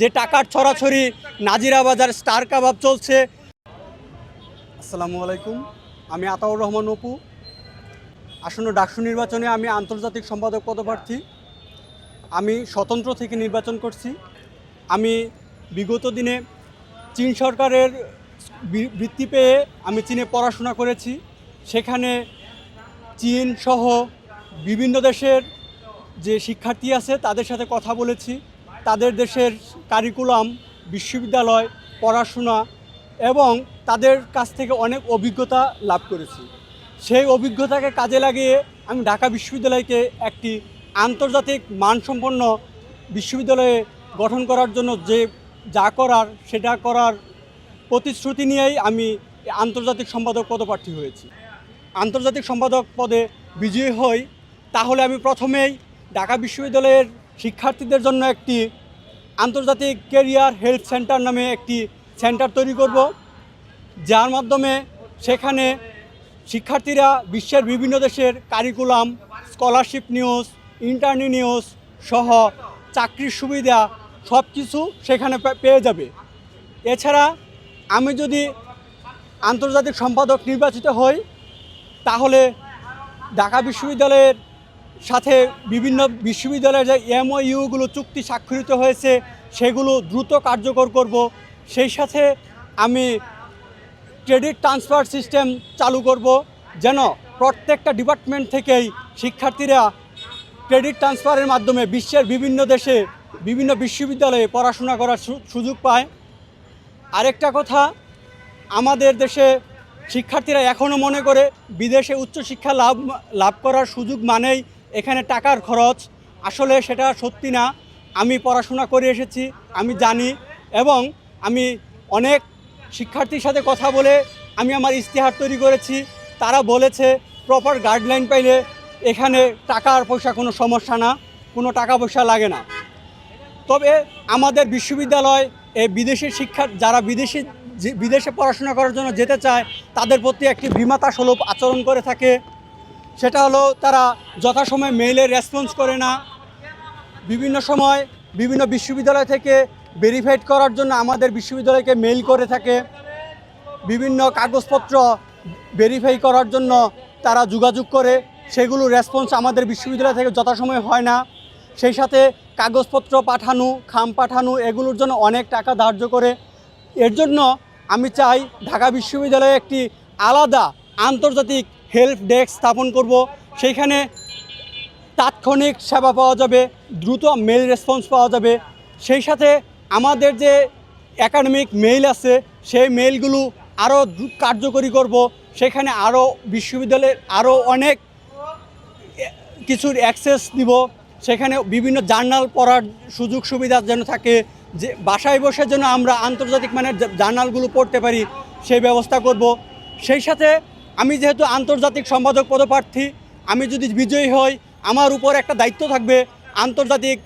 যে টাকার ছড়াছড়ি, নাজিরা বাজার স্টার কাবাব চলছে। আসসালামু আলাইকুম, আমি আতাউর রহমান অপু। আসন্ন ডাকসু নির্বাচনে আমি আন্তর্জাতিক সম্পাদক পদপ্রার্থী। আমি স্বতন্ত্র থেকে নির্বাচন করছি। আমি বিগত দিনে চীন সরকারের বৃত্তি পেয়ে আমি চীনে পড়াশোনা করেছি। সেখানে চীন সহ বিভিন্ন দেশের যে শিক্ষার্থী আছে, তাদের সাথে কথা বলেছি। তাদের দেশের কারিকুলাম বিশ্ববিদ্যালয়, পড়াশোনা এবং তাদের কাছ থেকে অনেক অভিজ্ঞতা লাভ করেছি। সেই অভিজ্ঞতাকে কাজে লাগিয়ে আমি ঢাকা বিশ্ববিদ্যালয়কে একটি আন্তর্জাতিক মানসম্পন্ন বিশ্ববিদ্যালয়ে গঠন করার জন্য যে যা করার, সেটা করার প্রতিশ্রুতি নিয়েই আমি আন্তর্জাতিক সম্পাদক পদপ্রার্থী হয়েছি। আন্তর্জাতিক সম্পাদক পদে বিজয়ী হই, তাহলে আমি প্রথমেই ঢাকা বিশ্ববিদ্যালয়ের শিক্ষার্থীদের জন্য একটি আন্তর্জাতিক কেরিয়ার হেলথ সেন্টার নামে একটি সেন্টার তৈরি করব, যার মাধ্যমে সেখানে শিক্ষার্থীরা বিশ্বের বিভিন্ন দেশের curriculum scholarship news internee news সহ চাকরির সুবিধা সব কিছু সেখানে পেয়ে যাবে। এছাড়া আমি যদি আন্তর্জাতিক সম্পাদক নির্বাচিত হই, তাহলে ঢাকা বিশ্ববিদ্যালয়ের সাথে বিভিন্ন বিশ্ববিদ্যালয়ের যে এমওইউগুলো চুক্তি স্বাক্ষরিত হয়েছে, সেগুলো দ্রুত কার্যকর করব। সেই সাথে আমি ক্রেডিট ট্রান্সফার সিস্টেম চালু করব, যেন প্রত্যেকটা ডিপার্টমেন্ট থেকেই শিক্ষার্থীরা ক্রেডিট ট্রান্সফারের মাধ্যমে বিশ্বের বিভিন্ন দেশে বিভিন্ন বিশ্ববিদ্যালয়ে পড়াশোনা করার সুযোগ পায়। আরেকটা কথা, আমাদের দেশে শিক্ষার্থীরা এখনও মনে করে বিদেশে উচ্চশিক্ষা লাভ লাভ করার সুযোগ মানেই এখানে টাকার খরচ আসলে সেটা সত্যি না। আমি পড়াশোনা করে এসেছি, আমি জানি এবং আমি অনেক শিক্ষার্থীর সাথে কথা বলে আমি আমার ইশতেহার তৈরি করেছি। তারা বলেছে প্রপার গাইডলাইন পাইলে এখানে টাকার পয়সা কোনো সমস্যা না, কোনো টাকা পয়সা লাগে না। তবে আমাদের বিশ্ববিদ্যালয় এই বিদেশি শিক্ষা, যারা বিদেশি বিদেশে পড়াশোনা করার জন্য যেতে চায়, তাদের প্রতি একটি বিমাতা আচরণ করে থাকে। সেটা হলো তারা যথাসময়ে মেইলে রেসপন্স করে না। বিভিন্ন সময় বিভিন্ন বিশ্ববিদ্যালয় থেকে ভেরিফাইড করার জন্য আমাদের বিশ্ববিদ্যালয়কে মেইল করে থাকে। বিভিন্ন কাগজপত্র ভেরিফাই করার জন্য তারা যোগাযোগ করে। সেগুলো রেসপন্স আমাদের বিশ্ববিদ্যালয় থেকে যথাসময়ে হয় না। সেই সাথে কাগজপত্র পাঠানো, খাম পাঠানো, এগুলোর জন্য অনেক টাকা ধার্য করে। এর জন্য আমি চাই ঢাকা বিশ্ববিদ্যালয়ে একটি আলাদা আন্তর্জাতিক হেল্প ডেস্ক স্থাপন করব। সেইখানে তাৎক্ষণিক সেবা পাওয়া যাবে, দ্রুত মেল রেসপন্স পাওয়া যাবে। সেই সাথে আমাদের যে একাডেমিক মেইল আছে, সেই মেইলগুলো আরও কার্যকরী করব। সেখানে আরও বিশ্ববিদ্যালয়ের আরও অনেক কিছুর অ্যাক্সেস দিব সেখানে বিভিন্ন জার্নাল পড়ার সুযোগ সুবিধা যেন থাকে, যে বাসায় বসে যেন আমরা আন্তর্জাতিক মানের জার্নালগুলো পড়তে পারি, সেই ব্যবস্থা করব। সেই সাথে আমি যেহেতু আন্তর্জাতিক সম্পাদক পদপ্রার্থী, আমি যদি বিজয়ী হই, আমার উপর একটা দায়িত্ব থাকবে আন্তর্জাতিক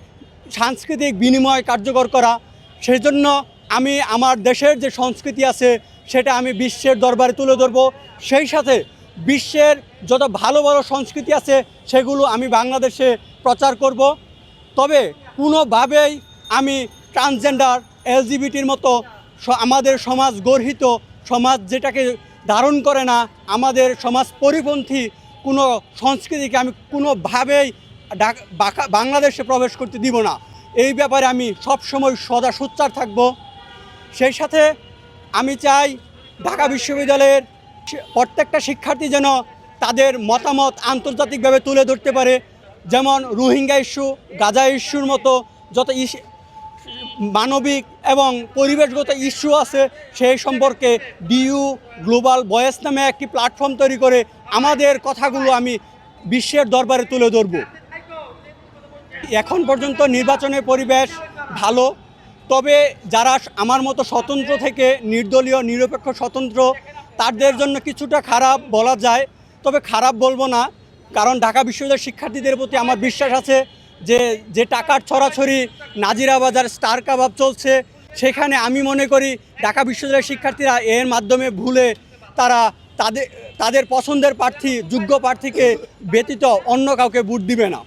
সাংস্কৃতিক বিনিময় কার্যকর করা। সেই জন্য আমি আমার দেশের যে সংস্কৃতি আছে, সেটা আমি বিশ্বের দরবারে তুলে ধরবো। সেই সাথে বিশ্বের যত ভালো ভালো সংস্কৃতি আছে, সেগুলো আমি বাংলাদেশে প্রচার করব। তবে কোনোভাবেই আমি ট্রান্সজেন্ডার, এলজিবিটির মতো আমাদের সমাজ গর্হিত সমাজ যেটাকে ধারণ করে না, আমাদের সমাজ পরিপন্থী কোনো সংস্কৃতিকে আমি কোনোভাবেই বাংলাদেশে প্রবেশ করতে দিব না। এই ব্যাপারে আমি সবসময় সদা সোচ্চার থাকব। সেই সাথে আমি চাই ঢাকা বিশ্ববিদ্যালয়ের প্রত্যেকটা শিক্ষার্থী যেন তাদের মতামত আন্তর্জাতিকভাবে তুলে ধরতে পারে। যেমন রোহিঙ্গা ইস্যু, গাজা ইস্যুর মতো যত মানবিক এবং পরিবেশগত ইস্যু আছে, সেই সম্পর্কে ডিইউ গ্লোবাল ভয়েস নামে একটি প্ল্যাটফর্ম তৈরি করে আমাদের কথাগুলো আমি বিশ্বের দরবারে তুলে ধরব। এখন পর্যন্ত নির্বাচনের পরিবেশ ভালো, তবে যারা আমার মতো স্বতন্ত্র থেকে নির্দলীয়, নিরপেক্ষ স্বতন্ত্র, তাদের জন্য কিছুটা খারাপ বলা যায়, তবে খারাপ বলব না, কারণ ঢাকা বিশ্ববিদ্যালয়ের শিক্ষার্থীদের প্রতি আমার বিশ্বাস আছে যে যে টাকার ছড়াছড়ি নাজিরা বাজার স্টার কাবাব চলছে, সেখানে আমি মনে করি ঢাকা বিশ্ববিদ্যালয়ের শিক্ষার্থীরা এর মাধ্যমে ভুলে তারা তাদের তাদের পছন্দের প্রার্থী, যোগ্য প্রার্থীকে ব্যতীত অন্য কাউকে ভোট দিবে না।